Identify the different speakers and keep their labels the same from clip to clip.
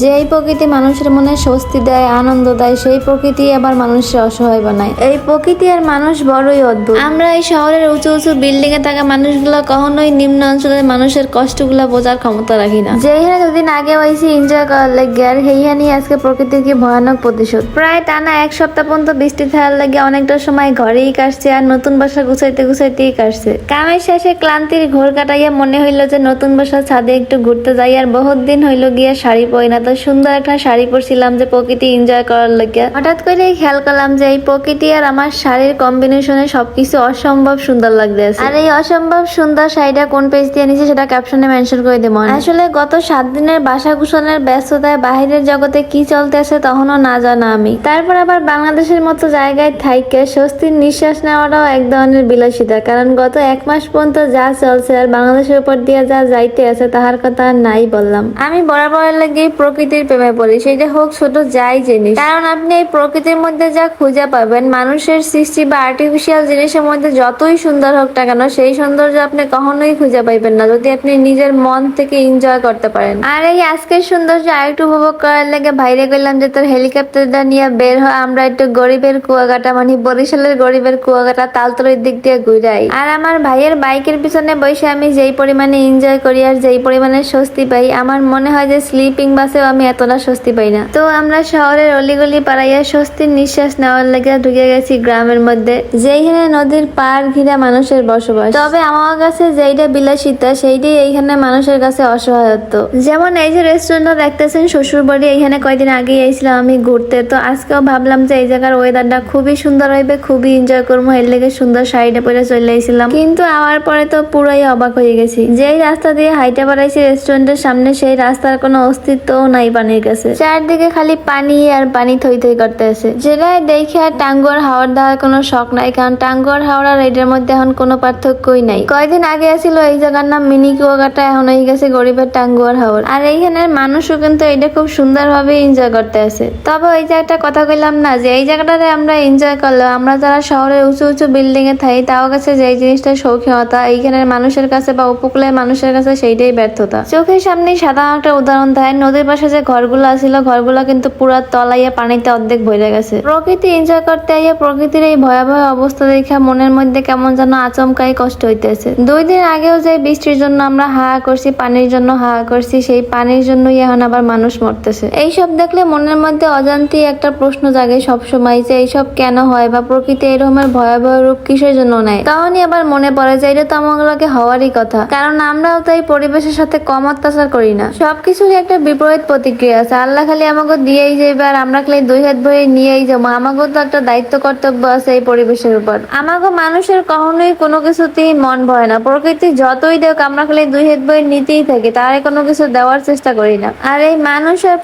Speaker 1: যে এই প্রকৃতি মানুষের মনে স্বস্তি দেয় আনন্দ দেয় সেই প্রকৃতি আবার মানুষের অসহায় বানায়। এই প্রকৃতি আর মানুষ বড়ই অদ্ভুত। আমরা এই শহরের উঁচু উঁচু বিল্ডিং এ থাকা মানুষগুলো কখনোই নিম্ন অঞ্চলের মানুষের কষ্টগুলো বোঝার ক্ষমতা রাখি না। যেখানে দুদিন আগে হয়েছি এনজয় করার লাগে আর সেইখানেই আজকে প্রকৃতির কি ভয়ানক প্রতিশোধ। প্রায় টানা এক সপ্তাহ পর্যন্ত বৃষ্টি থাকার লাগে অনেকটা সময় ঘরেই কাটছে আর নতুন বাসা গুছাইতে গুছাইতেই কাটছে। কামের শেষে ক্লান্তির ঘোর কাটাইয়া মনে হইল যে নতুন বাসার ছাদে একটু ঘুরতে যাই আর বহুত দিন হইল গিয়া শাড়ি পরি না তো সুন্দর একটা শাড়ি পরছিলাম যে প্রকৃতি এনজয় করার লাগিয়া হঠাৎ করেই খেয়াল করলাম যে এই প্রকৃতি আর আমার শাড়ির কম্বিনেশনে সবকিছু অসম্ভব সুন্দর লাগতেছে। আর এই অসম্ভব সুন্দর শাড়িটা কোন পেজ দিয়ে নিছে সেটা ক্যাপশনে মেনশন করে দেবো আসলে গত সাত দিনের বাসা কুশনের ব্যস্ততায় বাহিরের জগতে কি চলতেছে তখনও না জানা আমি। তারপর আবার বাংলাদেশের মতো জায়গায় থাইকে স্বস্তির নিঃশ্বাস নেওয়াটাও এক ধরনের বিলাসিতা। কারণ গত এক মাস পর্যন্ত যা চলছে আর বাংলাদেশের উপর দিয়ে যা যাইতে আছে তাহার কথা আর নাই বললাম। আমি বরাবর লাগে প্রকৃতির প্রেমে পড়ি। সেটা হোক ছোট যাই জিনিস। কারণ আপনি এই প্রকৃতির মধ্যে যা খুঁজে পাবেন, মানুষের সৃষ্টি বা আর্টিফিশিয়াল জিনিসের মধ্যে যতই সুন্দর হোক না কেন, সেই সৌন্দর্য আপনি কখনোই খুঁজে পাইবেন না, যদি আপনি নিজের মন থেকে এনজয় করতে পারেন। আর এই আজকের সৌন্দর্য আরেকটু উপভোগ করার লেগে বাইরে গেলাম যে তোর হেলিকপ্টারটা নিয়ে বের হয়, আমরা একটু গরিবের কুয়াকাটা মানে বরিশালের গরিবের কুয়াকাটা তালতলের দিক দিয়ে ঘুরাই। আর আমার ভাইয়ের বাইকের পিছনে বসে আমি যেই পরিমাণে এনজয় করি আর যেই পরিমাণে স্বস্তি পাই, আমার মনে হয় যে স্লিপিং বাসেও আমি এতটা স্বস্তি পাই না। তো আমরা শহরের অলিগলি পাড়াইয়া স্বস্তির নিঃশ্বাস নেওয়ার লেগে ঢুকে গেছি গ্রামের মধ্যে, যেইখানে নদীর পার ঘিরা মানুষের বসবাস। তবে আমার কাছে যেইটা বিলাসিতা সেইটাই এইখানে মানুষের কাছে অসহায়ত্ব। যেমন এই যে রেস্টুরেন্টটা দেখতেছেন শ্বশুর বাড়ি এইখানে কয়দিন আগেই এসেছিলাম আমি ঘুরতে। তো আজকেও ভাবলাম যে এই জায়গার ওয়েদারটা খুবই সুন্দর হইবে, খুবই এনজয় করব, এর লেগে সুন্দর শাড়িটা পরে চলে এসেছিলাম কিন্তু আওয়ার পরে তো পুরাই অবাক হয়ে গেছি। যেই রাস্তা দিয়ে হাইটে বাড়াইছি রেস্টুরেন্টের সামনে, সেই রাস্তার কোনো অস্তিত্বও নাই পানির কাছে চারদিকে খালি পানি আর পানি থই থই করতে আছে। যেটাই দেখে আর টাঙ্গুয়ার হাওয়ার দেওয়ার কোনো শখ নাই কারণ টাঙ্গুয়ার হাওড় আর এটার মধ্যে এখন কোনো পার্থক্যই নাই। কয়দিন আগে ছিল এই জায়গার নাম মিনি কুয়াকাটা, এখন হয়ে গেছে গরিবের টাঙ্গুয়ার হাওড় আর এইখানের মানুষও কিন্তু এটা খুব সুন্দরভাবে এনজয় করতে আছে। তবে ওই যে একটা কথা কইলাম না, যে এই জায়গাটাতে আমরা এনজয় করলেও, আমরা যারা শহরের উঁচু উঁচু বিল্ডিং এ থাকি, তাও কাছে যে জিনিসটা শৌখিনতা এইখানের মানুষের কাছে বা উপকূলের মানুষের কাছে সেইটাই ব্যর্থতা। চোখের সামনে সাধারণ একটা উদাহরণ দেয়, নদীর পাশে যে ঘরগুলো আছিল, ঘরগুলো কিন্তু পুরা তলাইয়া পানিতে অর্ধেক ভরে গেছে। প্রকৃতি এনজয় করতে আইয়া প্রকৃতির এই ভয়াবহ অবস্থা দেখা মনের মধ্যে কেমন যেন আচমকাই কষ্ট হইতেছে। দুই দিন আগেও যে বৃষ্টির জন্য আমরা হাহা করছি, পানির জন্য হাহা করছি, সেই পানির জন্যই এখন আবার মানুষ মরতেছে। এইসব দেখলে মনের মধ্যে অজান্তি একটা প্রশ্ন জাগে সবসময় যে এইসব কেন হয় বা প্রকৃতি এরকমের ভয়াবহ রূপ কিসের জন্য নেয়? তখনই আবার মনে পড়ে যে এটা তো আমাগুলোকে হওয়ারই কথা। কারণ আমরাও তাই পরিবেশের সাথে কম অত্যাচার করি না। সবকিছুর একটা বিপরীত প্রতিক্রিয়া আছে। আল্লাহ খালি আমাকে দিয়েই যাবে আর আমরা খালি দুই হাত নিয়েই যাব। আমাকেও তো একটা দায়িত্ব কর্তব্য আছে এই পরিবেশের উপর। আমাকে মানুষের কখনোই কোনো কিছুতেই মন ভয় না। প্রকৃতি যতই দেখ আমরা খালি দুই হাত নিতেই থাকি, তারে কোনো কিছু দেওয়ার চেষ্টা করি না। আর এই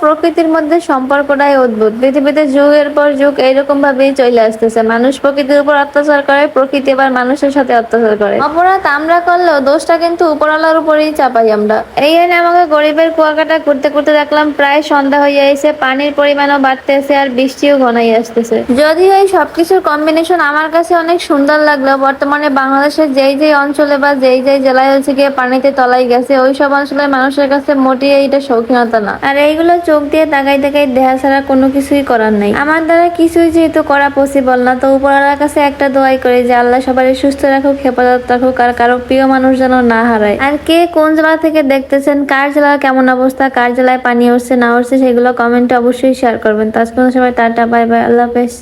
Speaker 1: প্রকৃতির মধ্যে সম্পর্কটাই অদ্ভুত। পৃথিবীতে যুগের পর যুগ এইরকম ভাবেই চলে আসতেছে। মানুষ প্রকৃতির উপর অত্যাচার করে, প্রকৃতি আবার মানুষের সাথে অত্যাচার করে। অপরাধ আমরা করলেও দোষটা কিন্তু উপরওয়ালার উপরেই চাপাই আমরা। এই আমাকে গরিবের কুয়াকাটা ঘুরতে ঘুরতে দেখলাম প্রায় সন্ধ্যা হয়ে এসে পানির পরিমাণও বাড়তেছে আর বৃষ্টিও ঘনাই আসতেছে। যদিও এই সবকিছুর কম্বিনেশন আমার কাছে অনেক সুন্দর লাগল, বর্তমানে বাংলাদেশের যেই যেই অঞ্চলে বা যেই যেই জেলায় হচ্ছে গিয়ে পানিতে তলাই গেছে, ওই সব অঞ্চলের মানুষের কাছে মোটেই এইটা শৌখিনতা না। আর এইগুলো চোখ দিয়ে তাকাই তাকাই দেহা ছাড়া কোনো কিছুই করার নাই। আমার দ্বারা কিছুই যেহেতু করা পসিবল না, তো উপরওয়ালার কাছে একটা দোয়াই করে যে, আল্লাহ সবারই সুস্থ রাখুক, হেফাজত রাখুক, আর কারও প্রিয় মানুষ যেন না হারায়। আর কে কোন জেলা থেকে দেখতেছেন, কার জেলার কেমন অবস্থা, কার জেলায় পানি উঠছে না উঠছে সেগুলো কমেন্টে অবশ্যই শেয়ার করবেন। তো আজকে সবাই টাটা বাই বাই আল্লাহ হাফেজ।